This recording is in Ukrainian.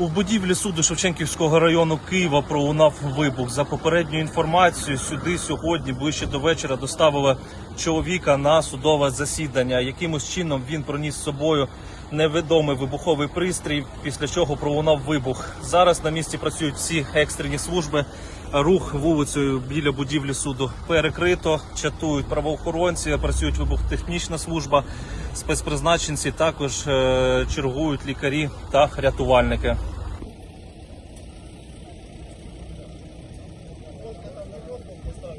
У будівлі суду Шевченківського району Києва пролунав вибух. За попередньою інформацією, сюди сьогодні ближче до вечора доставили чоловіка на судове засідання. Якимось чином він проніс з собою невідомий вибуховий пристрій, після чого пролунав вибух. Зараз на місці працюють всі екстрені служби. Рух вулицею біля будівлі суду перекрито. Чатують правоохоронці, працюють вибухотехнічна служба, спецпризначенці також е, чергують лікарі та рятувальники. cuerpo, pues está